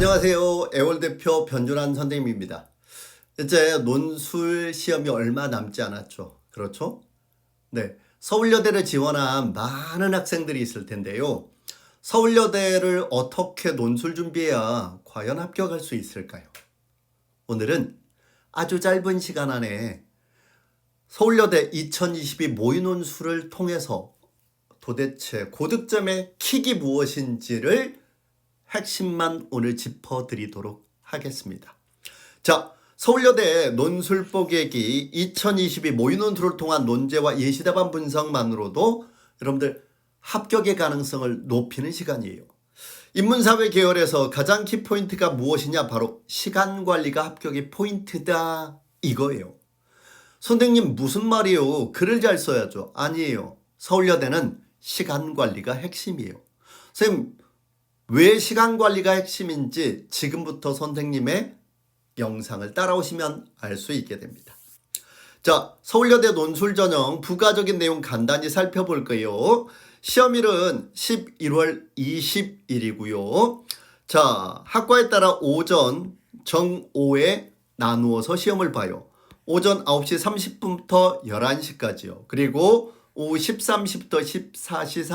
안녕하세요. 애월 대표 변준환 선생님입니다. 이제 논술 시험이 얼마 남지 않았죠. 그렇죠? 네. 서울여대를 지원한 많은 학생들이 있을 텐데요. 서울여대를 어떻게 논술 준비해야 과연 합격할 수 있을까요? 오늘은 아주 짧은 시간 안에 서울여대 2022 모의논술을 통해서 도대체 고득점의 킥이 무엇인지를 핵심만 오늘 짚어드리도록 하겠습니다. 자, 서울여대 논술 뽀개기 2022 모의논술을 통한 논제와 예시답안 분석만으로도 여러분들 합격의 가능성을 높이는 시간이에요. 인문사회 계열에서 가장 키포인트가 무엇이냐? 바로 시간 관리가 합격의 포인트다. 이거예요. 선생님 무슨 말이에요? 글을 잘 써야죠. 아니에요. 서울여대는 시간 관리가 핵심이에요. 선생님 왜 시간 관리가 핵심인지 지금부터 선생님의 영상을 따라오시면 알 수 있게 됩니다. 자, 서울여대 논술 전형 부가적인 내용 간단히 살펴볼 거예요. 시험일은 11월 20일이고요. 자, 학과에 따라 오전, 정오에 나누어서 시험을 봐요. 오전 9시 30분부터 11시까지요. 그리고 오후 13시부터 14시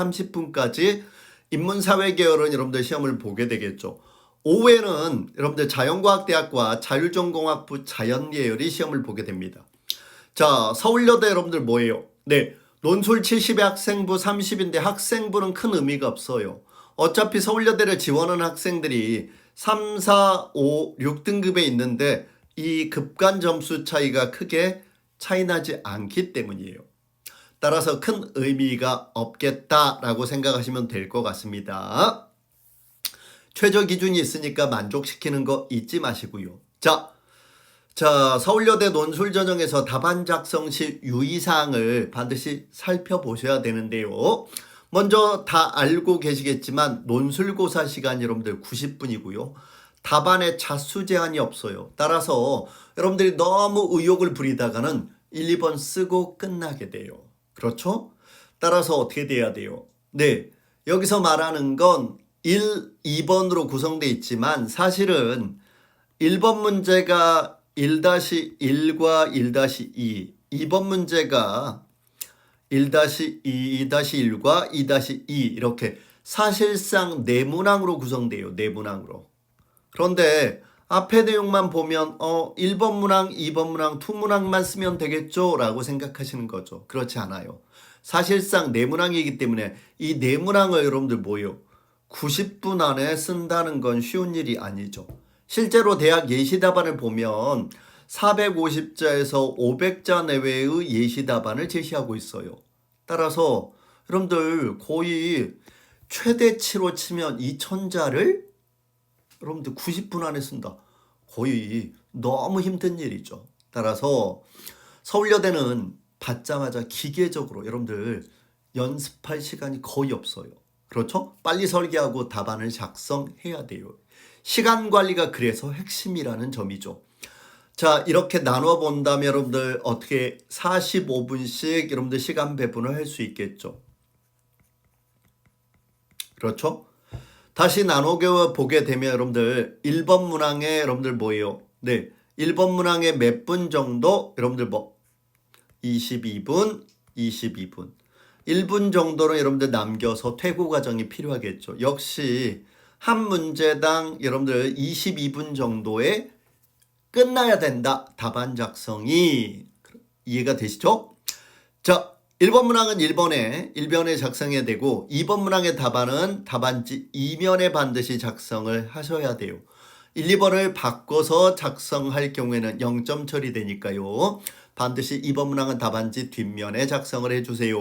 30분까지 인문사회 계열은 여러분들 시험을 보게 되겠죠. 오후에는 여러분들 자연과학대학과 자율전공학부 자연계열이 시험을 보게 됩니다. 자, 서울여대 여러분들 뭐예요? 네, 논술 70의 학생부 30인데 학생부는 큰 의미가 없어요. 어차피 서울여대를 지원하는 학생들이 3, 4, 5, 6등급에 있는데 이 급간 점수 차이가 크게 차이 나지 않기 때문이에요. 따라서 큰 의미가 없겠다라고 생각하시면 될 것 같습니다. 최저 기준이 있으니까 만족시키는 거 잊지 마시고요. 자, 자, 서울여대 논술 전형에서 답안 작성 시 유의사항을 반드시 살펴보셔야 되는데요. 먼저 다 알고 계시겠지만 논술고사 시간 여러분들 90분이고요. 답안에 자수 제한이 없어요. 따라서 여러분들이 너무 의욕을 부리다가는 1, 2번 쓰고 끝나게 돼요. 그렇죠? 따라서 어떻게 돼야 돼요? 네. 여기서 말하는 건 1, 2번으로 구성되어 있지만 사실은 1번 문제가 1-1과 1-2, 2번 문제가 1-2, 2-1과 2-2 이렇게 사실상 네문항으로 구성돼요. 네문항으로. 그런데 앞에 내용만 보면 어 1번 문항, 2번 문항, 두 문항만 쓰면 되겠죠? 라고 생각하시는 거죠. 그렇지 않아요. 사실상 네 문항이기 때문에 이 네 문항을 여러분들 뭐요? 90분 안에 쓴다는 건 쉬운 일이 아니죠. 실제로 대학 예시 답안을 보면 450자에서 500자 내외의 예시 답안을 제시하고 있어요. 따라서 여러분들 거의 최대치로 치면 2000자를 여러분들 90분 안에 쓴다. 거의 너무 힘든 일이죠. 따라서 서울여대는 받자마자 기계적으로 여러분들 연습할 시간이 거의 없어요. 그렇죠? 빨리 설계하고 답안을 작성해야 돼요. 시간 관리가 그래서 핵심이라는 점이죠. 자, 이렇게 나눠 본다면 여러분들 어떻게 45분씩 여러분들 시간 배분을 할 수 있겠죠. 그렇죠? 다시 나눠 보게 되면 여러분들 1번 문항에 여러분들 뭐예요? 네. 1번 문항에 몇 분 정도 여러분들 뭐 22분, 22분. 1분 정도로 여러분들 남겨서 퇴고 과정이 필요하겠죠. 역시 한 문제당 여러분들 22분 정도에 끝나야 된다. 답안 작성이 이해가 되시죠? 자, 1번 문항은 1번에 1변에 작성해야 되고 2번 문항의 답안은 답안지 2면에 반드시 작성을 하셔야 돼요. 1, 2번을 바꿔서 작성할 경우에는 0점 처리되니까요. 반드시 2번 문항은 답안지 뒷면에 작성을 해주세요.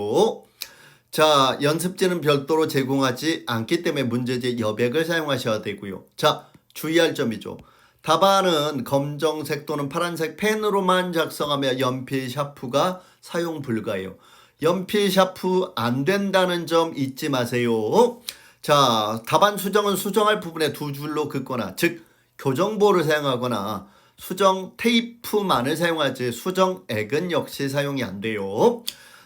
자, 연습지는 별도로 제공하지 않기 때문에 문제지 여백을 사용하셔야 되고요. 자, 주의할 점이죠. 답안은 검정색 또는 파란색 펜으로만 작성하며 연필 샤프가 사용 불가해요. 연필 샤프 안 된다는 점 잊지 마세요. 자, 답안 수정은 수정할 부분에 두 줄로 긋거나, 즉, 교정보를 사용하거나, 수정 테이프만을 사용하지 수정액은 역시 사용이 안 돼요.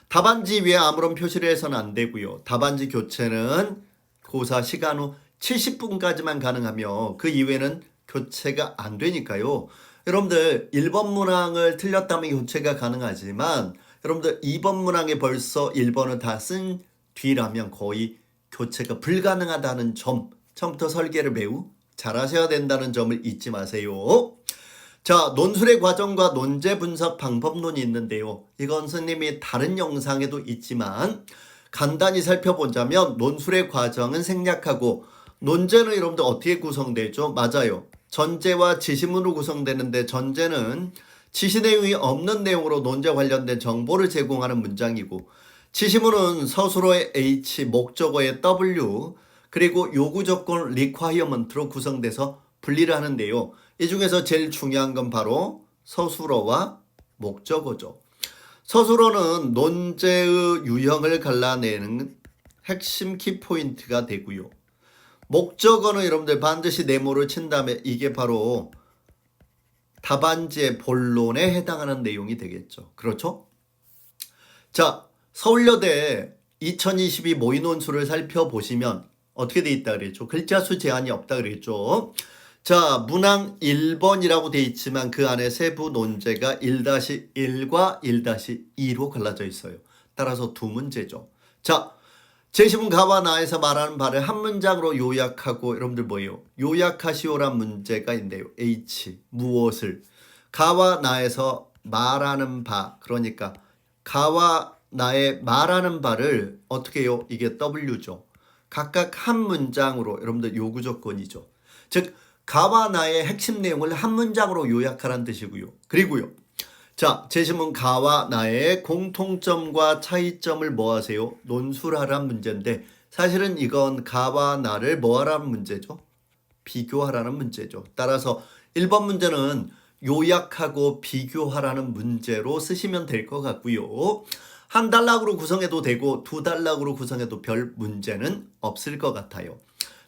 답안지 위에 아무런 표시를 해서는 안 되고요. 답안지 교체는 고사 시간 후 70분까지만 가능하며 그 이후에는 교체가 안 되니까요. 여러분들 1번 문항을 틀렸다면 교체가 가능하지만 여러분들 2번 문항에 벌써 1번을 다 쓴 뒤라면 거의 교체가 불가능하다는 점 처음부터 설계를 매우 잘하셔야 된다는 점을 잊지 마세요. 자, 논술의 과정과 논제 분석 방법론이 있는데요. 이건 선생님이 다른 영상에도 있지만 간단히 살펴보자면 논술의 과정은 생략하고 논제는 여러분들 어떻게 구성되죠? 맞아요. 전제와 지시문으로 구성되는데 전제는 지시 내용이 없는 내용으로 논제 관련된 정보를 제공하는 문장이고 지시문은 서술어의 H, 목적어의 W, 그리고 요구 조건 requirement로 구성돼서 분리를 하는데요. 이 중에서 제일 중요한 건 바로 서술어와 목적어죠. 서술어는 논제의 유형을 갈라내는 핵심 키포인트가 되고요. 목적어는 여러분들 반드시 네모를 친 다음에 이게 바로 답안지의 본론에 해당하는 내용이 되겠죠. 그렇죠? 자, 서울여대 2022 모의 논술을 살펴보시면 어떻게 돼 있다 그랬죠? 글자 수 제한이 없다 그랬죠? 자, 문항 1번이라고 돼 있지만 그 안에 세부 논제가 1-1과 1-2로 갈라져 있어요. 따라서 두 문제죠. 자, 제시문 가와 나에서 말하는 바를 한 문장으로 요약하고 여러분들 뭐예요? 요약하시오란 문제가 있는데요. H 무엇을 가와 나에서 말하는 바 그러니까 가와 나의 말하는 바를 어떻게 해요? 이게 W죠. 각각 한 문장으로 여러분들 요구 조건이죠. 즉 가와 나의 핵심 내용을 한 문장으로 요약하라는 뜻이고요. 그리고요. 자, 제시문 가와 나의 공통점과 차이점을 뭐 하세요? 논술하란 문제인데 사실은 이건 가와 나를 뭐 하라는 문제죠? 비교하라는 문제죠. 따라서 1번 문제는 요약하고 비교하라는 문제로 쓰시면 될 것 같고요. 한 단락으로 구성해도 되고 두 단락으로 구성해도 별 문제는 없을 것 같아요.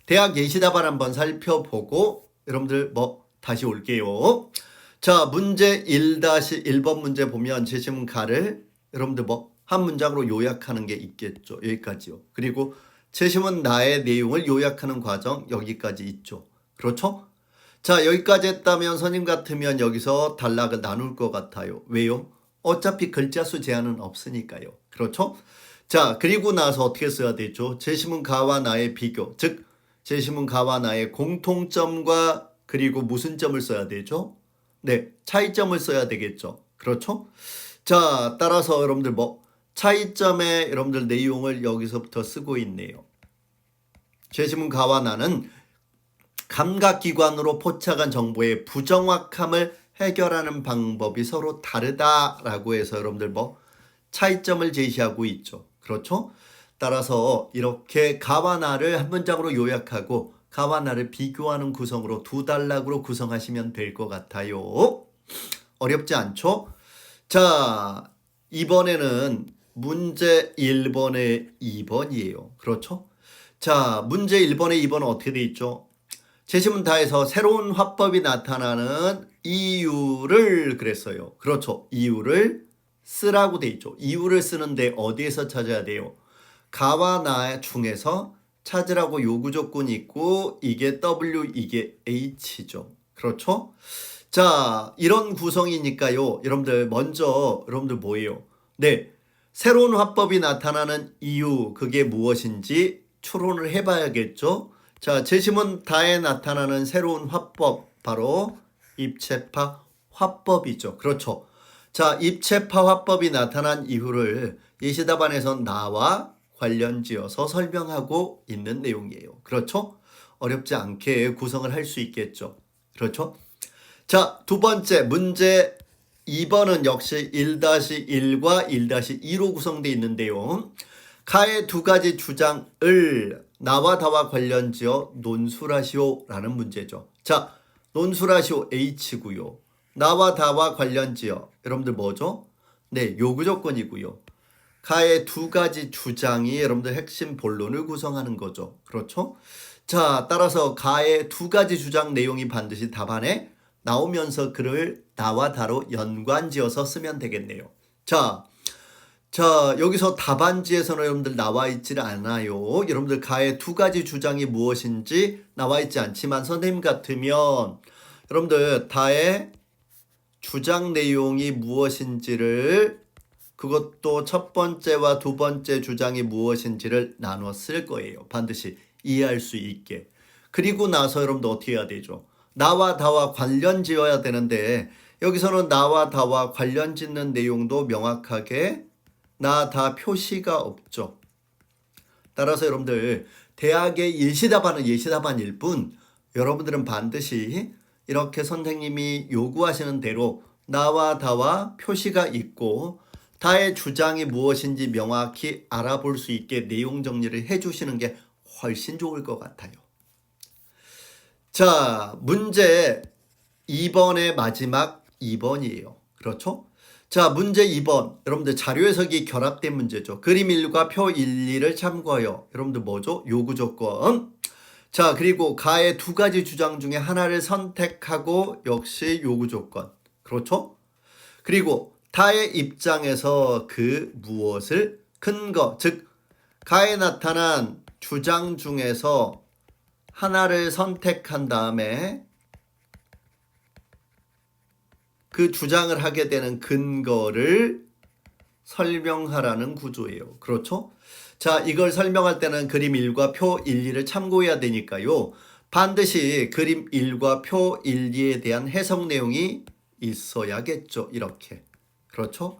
대학 예시답안 한번 살펴보고 여러분들 뭐 다시 올게요. 자, 문제 1-1번 문제 보면 제시문 가를 여러분들 뭐 한 문장으로 요약하는 게 있겠죠. 여기까지요. 그리고 제시문 나의 내용을 요약하는 과정 여기까지 있죠. 그렇죠? 자, 여기까지 했다면 선임 같으면 여기서 단락을 나눌 것 같아요. 왜요? 어차피 글자 수 제한은 없으니까요. 그렇죠? 자, 그리고 나서 어떻게 써야 되죠? 제시문 가와 나의 비교. 즉, 제시문 가와 나의 공통점과 그리고 무슨 점을 써야 되죠? 네, 차이점을 써야 되겠죠. 그렇죠? 자, 따라서 여러분들 뭐 차이점의 여러분들 내용을 여기서부터 쓰고 있네요. 제시문 가와 나는 감각기관으로 포착한 정보의 부정확함을 해결하는 방법이 서로 다르다라고 해서 여러분들 뭐 차이점을 제시하고 있죠. 그렇죠? 따라서 이렇게 가와 나를 한 문장으로 요약하고 가와 나를 비교하는 구성으로 두 단락으로 구성하시면 될 것 같아요. 어렵지 않죠? 자, 이번에는 문제 1번에 2번이에요. 그렇죠? 자, 문제 1번에 2번은 어떻게 돼 있죠? 제시문 다에서 새로운 화법이 나타나는 이유를 그랬어요. 그렇죠. 이유를 쓰라고 돼 있죠. 이유를 쓰는데 어디에서 찾아야 돼요? 가와 나 중에서 찾으라고 요구 조건이 있고 이게 W 이게 H죠. 그렇죠? 자, 이런 구성이니까요. 여러분들 먼저 여러분들 뭐예요? 네. 새로운 화법이 나타나는 이유 그게 무엇인지 추론을 해 봐야겠죠. 자, 제시문 다에 나타나는 새로운 화법 바로 입체파 화법이죠. 그렇죠. 자, 입체파 화법이 나타난 이유를 예시답안에서 나와 관련지어서 설명하고 있는 내용이에요. 그렇죠? 어렵지 않게 구성을 할 수 있겠죠. 그렇죠? 자, 두 번째 문제 2번은 역시 1-1과 1-2로 구성되어 있는데요. 가의 두 가지 주장을 나와 다와 관련지어 논술하시오라는 문제죠. 자, 논술하시오 H고요. 나와 다와 관련지어 여러분들 뭐죠? 네, 요구 조건이고요. 가의 두 가지 주장이 여러분들 핵심 본론을 구성하는 거죠. 그렇죠? 자, 따라서 가의 두 가지 주장 내용이 반드시 답안에 나오면서 그를 나와 다로 연관지어서 쓰면 되겠네요. 자, 자, 여기서 답안지에서는 여러분들 나와 있질 않아요. 여러분들 가의 두 가지 주장이 무엇인지 나와 있지 않지만 선생님 같으면 여러분들 다의 주장 내용이 무엇인지를 그것도 첫 번째와 두 번째 주장이 무엇인지를 쓸 거예요. 반드시 이해할 수 있게. 그리고 나서 여러분들 어떻게 해야 되죠? 나와 다와 관련 지어야 되는데 여기서는 나와 다와 관련 짓는 내용도 명확하게 나 다 표시가 없죠. 따라서 여러분들 대학의 일시답안은 일시답안일 뿐 여러분들은 반드시 이렇게 선생님이 요구하시는 대로 나와 다와 표시가 있고 다의 주장이 무엇인지 명확히 알아볼 수 있게 내용 정리를 해주시는 게 훨씬 좋을 것 같아요. 자, 문제 2번의 마지막 2번이에요. 그렇죠? 자, 문제 2번. 여러분들 자료 해석이 결합된 문제죠. 그림 1과 표 1, 2를 참고하여. 여러분들 뭐죠? 요구 조건. 자, 그리고 가의 두 가지 주장 중에 하나를 선택하고 역시 요구 조건. 그렇죠? 그리고 타의 입장에서 그 무엇을 근거, 즉 가에 나타난 주장 중에서 하나를 선택한 다음에 그 주장을 하게 되는 근거를 설명하라는 구조예요. 그렇죠? 자, 이걸 설명할 때는 그림 1과 표 1, 2를 참고해야 되니까요. 반드시 그림 1과 표 1, 2에 대한 해석 내용이 있어야겠죠. 이렇게. 그렇죠?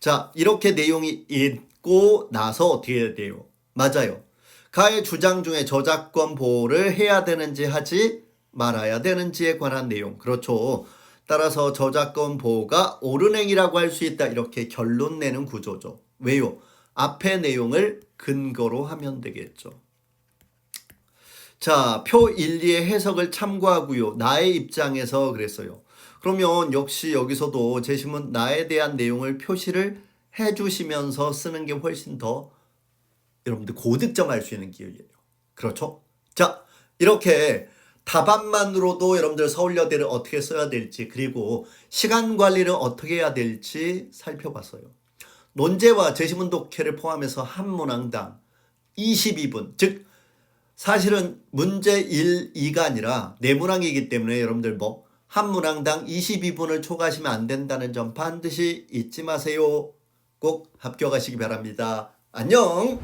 자, 이렇게 내용이 있고 나서 어떻게 해야 돼요? 맞아요. 가의 주장 중에 저작권 보호를 해야 되는지 하지 말아야 되는지에 관한 내용. 그렇죠. 따라서 저작권 보호가 옳은 행위라고 할 수 있다. 이렇게 결론 내는 구조죠. 왜요? 앞의 내용을 근거로 하면 되겠죠. 자, 표 1, 2의 해석을 참고하고요. 나의 입장에서 그랬어요. 그러면 역시 여기서도 제시문 나에 대한 내용을 표시를 해 주시면서 쓰는 게 훨씬 더 여러분들 고득점할 수 있는 기회예요. 그렇죠? 자, 이렇게 답안만으로도 여러분들 서울여대를 어떻게 써야 될지 그리고 시간 관리를 어떻게 해야 될지 살펴봤어요. 논제와 제시문 독해를 포함해서 한 문항당 22분, 즉 사실은 문제 1, 2가 아니라 네 문항이기 때문에 여러분들 뭐 한 문항당 22분을 초과하시면 안 된다는 점 반드시 잊지 마세요. 꼭 합격하시기 바랍니다. 안녕!